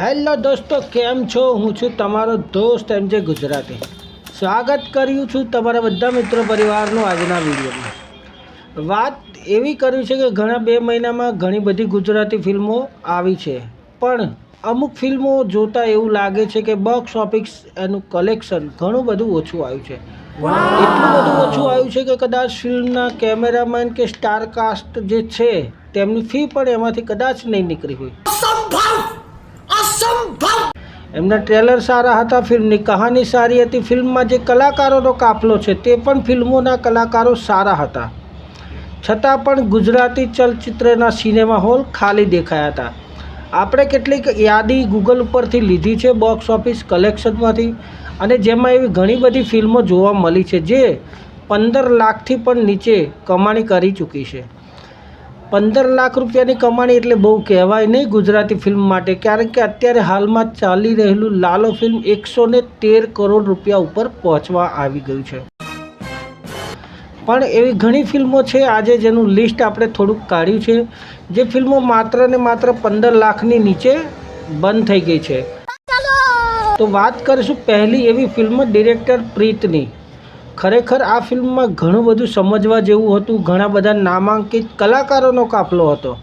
Hello દોસ્તો કેમ છો? હું છું તમારો દોસ્ત એમ જે ગુજરાતી. સ્વાગત કર્યું છું તમારા બધા મિત્રો પરિવારનું આજના વિડીયોમાં. વાત એવી કરી છે કે ઘણા બે મહિનામાં ઘણી બધી ગુજરાતી ફિલ્મો આવી છે. પણ અમુક ફિલ્મો જોતાં એવું લાગે છે કે બોક્સ ઓફિસ એનું કલેક્શન ઘણું બધું ઓછું આવ્યું છે. એટલું બધું ઓછું આવ્યું છે કે કદાચ ફિલ્મના કેમેરામેન કે સ્ટાર કાસ્ટ જે છે તેમની ફી પણ એમાંથી કદાચ નહીં નીકળી હોય. એમના ટ્રેલર સારા હતા, ફિલ્મની કહાની સારી હતી. ફિલ્મમાં જે કલાકારોનો કાફલો છે, તે પણ ફિલ્મોના કલાકારો સારા હતા. છતાં પણ ગુજરાતી ચલચિત્રના સિનેમા હોલ ખાલી દેખાયા હતા. આપણે કેટલીક યાદી ગૂગલ ઉપરથી લીધી છે બોક્સ ઓફિસ કલેક્શનમાંથી અને જેમાં એવી ઘણી બધી ફિલ્મો જોવા મળી છે, જે પંદર લાખથી પણ નીચે કમાણી કરી ચૂકી છે. પંદર લાખ રૂપિયાની કમાણી એટલે બહુ કહેવાય નહીં ગુજરાતી ફિલ્મ માટે, કારણ કે અત્યારે હાલમાં ચાલી રહેલું લાલો ફિલ્મ એકસો તેર કરોડ રૂપિયા ઉપર પહોંચવા આવી ગયું છે. પણ એવી ઘણી ફિલ્મો છે આજે જેનું લિસ્ટ આપણે થોડુંક કાઢ્યું છે, જે ફિલ્મો માત્ર ને માત્ર પંદર લાખની નીચે બંધ થઈ ગઈ છે. તો વાત કરીશું પહેલી એવી ફિલ્મ ડિરેક્ટર પ્રીતની. ખરેખર આ ફિલ્મમાં ઘણું બધું સમજવા જેવું હતું. ઘણા બધા નામાંકિત કલાકારોનો કાફલો હતો.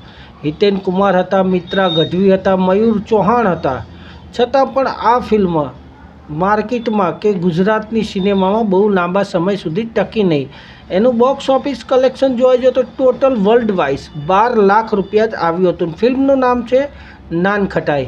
હિતેન કુમાર હતા, મિત્રા ગઢવી હતા, મયુર ચૌહાણ હતા. છતાં પણ આ ફિલ્મ માર્કેટમાં કે ગુજરાતની સિનેમામાં બહુ લાંબા સમય સુધી ટકી નહીં. એનું બોક્સ ઓફિસ કલેક્શન જોવા જાય તો ટોટલ વર્લ્ડ વાઇઝ બાર લાખ રૂપિયા જ આવ્યું હતું. ફિલ્મનું નામ છે નાન ખટાઈ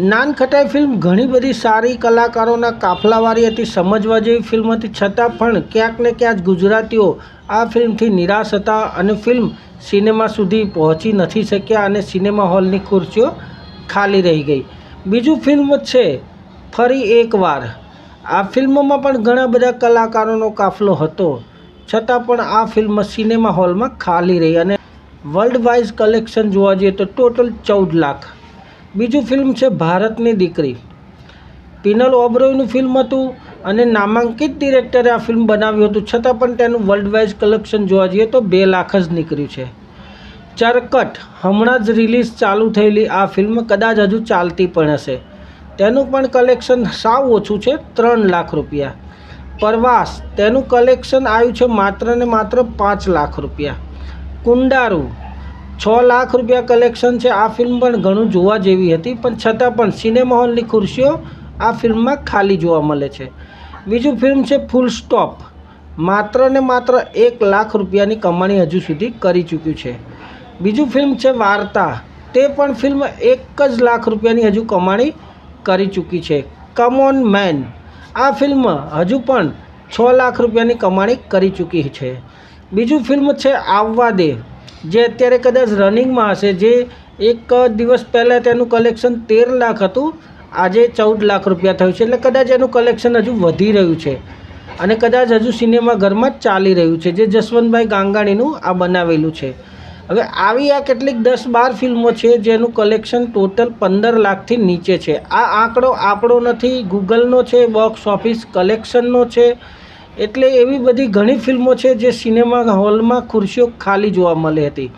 નાન ખટાઈ ફિલ્મ ઘણી બધી સારી કલાકારોના કાફલાવાળી હતી, સમજવા જેવી ફિલ્મ હતી. છતાં પણ ક્યાંક ને ક્યાંક ગુજરાતીઓ આ ફિલ્મથી નિરાશ હતા અને ફિલ્મ સિનેમા સુધી પહોંચી નથી શક્યા અને સિનેમા હોલની ખુરશીઓ ખાલી રહી ગઈ. બીજું ફિલ્મ છે, ફરી એકવાર. આ ફિલ્મમાં પણ ઘણા બધા કલાકારોનો કાફલો હતો. છતાં પણ આ ફિલ્મ સિનેમા હોલમાં ખાલી રહી અને વર્લ્ડ વાઇઝ કલેક્શન જોવા જઈએ તો ટોટલ ચૌદ લાખ. બીજું ફિલ્મ છે ભારતની દીકરી. પિનલ ઓબ્રોયનું ફિલ્મ હતું અને નામાંકિત ડિરેક્ટરે આ ફિલ્મ બનાવ્યું હતું. છતાં પણ તેનું વર્લ્ડ વાઇઝ કલેક્શન જોવા જઈએ તો બે લાખ જ નીકળ્યું છે. ચરકટ, હમણાં જ રિલીઝ ચાલુ થયેલી આ ફિલ્મ કદાચ હજુ ચાલતી પણ હશે. તેનું પણ કલેક્શન સાવ ઓછું છે, ત્રણ લાખ રૂપિયા. પ્રવાસ, તેનું કલેક્શન આવ્યું છે માત્ર ને માત્ર પાંચ લાખ રૂપિયા. કુંડારું છ લાખ રૂપિયા કલેક્શન છે. આ ફિલ્મ પણ ઘણું જોવા જેવી હતી, પણ છતાં પણ સિનેમા હોલની ખુરશીઓ આ ફિલ્મમાં ખાલી જોવા મળે છે. બીજું ફિલ્મ છે ફૂલ સ્ટોપ. માત્ર ને માત્ર એક લાખ રૂપિયાની કમાણી હજુ સુધી કરી ચૂક્યું છે. બીજું ફિલ્મ છે વાર્તા. તે પણ ફિલ્મ એક જ લાખ રૂપિયાની હજુ કમાણી કરી ચૂકી છે. કમ ઓન મેન આ ફિલ્મ હજુ પણ છ લાખ રૂપિયાની કમાણી કરી ચૂકી છે. બીજું ફિલ્મ છે આવવા દે. જે અત્યારે કદાચ રનિંગમાં હશે, જે એક દિવસ પહેલાં તેનું કલેક્શન તેર લાખ હતું, આજે ચૌદ લાખ રૂપિયા થયું છે. એટલે કદાચ એનું કલેક્શન હજુ વધી રહ્યું છે. અને કદાચ હજુ સિનેમાઘરમાં જ ચાલી રહ્યું છે, જે જસવંતભાઈ ગાંગાણીનું આ બનાવેલું છે. હવે આવી આ કેટલીક દસ બાર ફિલ્મો છે, જેનું કલેક્શન ટોટલ પંદર લાખથી નીચે છે. આ આંકડો આપણો નથી, ગૂગલનો છે, બોક્સ ઓફિસ કલેક્શનનો છે એટલે એવી બધી ઘણી ફિલ્મો છે જે સિનેમા હોલમાં ખુરશીઓ ખાલી જોવા મળી હતી.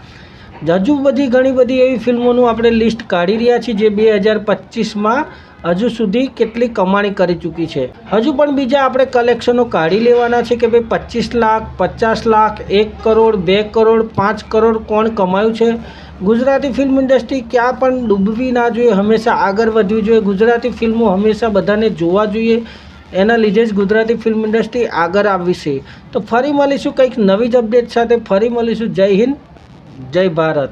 હજુ બધી ઘણી બધી એવી ફિલ્મોનું આપણે લિસ્ટ કાઢી રહ્યા છીએ જે બે હજાર પચીસમાં હજુ સુધી કેટલી કમાણી કરી ચૂકી છે. હજુ પણ બીજા આપણે કલેક્શનો કાઢી લેવાના છે કે ભાઈ પચીસ લાખ, પચાસ લાખ, એક કરોડ, બે કરોડ, પાંચ કરોડ કોણ કમાયું છે? ગુજરાતી ફિલ્મ ઇન્ડસ્ટ્રી ક્યાં પણ ડૂબવી ના જોઈએ, હંમેશા આગળ વધવી જોઈએ. ગુજરાતી ફિલ્મો હંમેશા બધાને જોવા જોઈએ. એના લીધે જ ગુજરાતી ફિલ્મ ઇન્ડસ્ટ્રી આગળ આવી છે. તો ફરી મળીશું કંઈક નવી જ અપડેટ સાથે. ફરી મળીશું. જય હિન્દ, જય ભારત.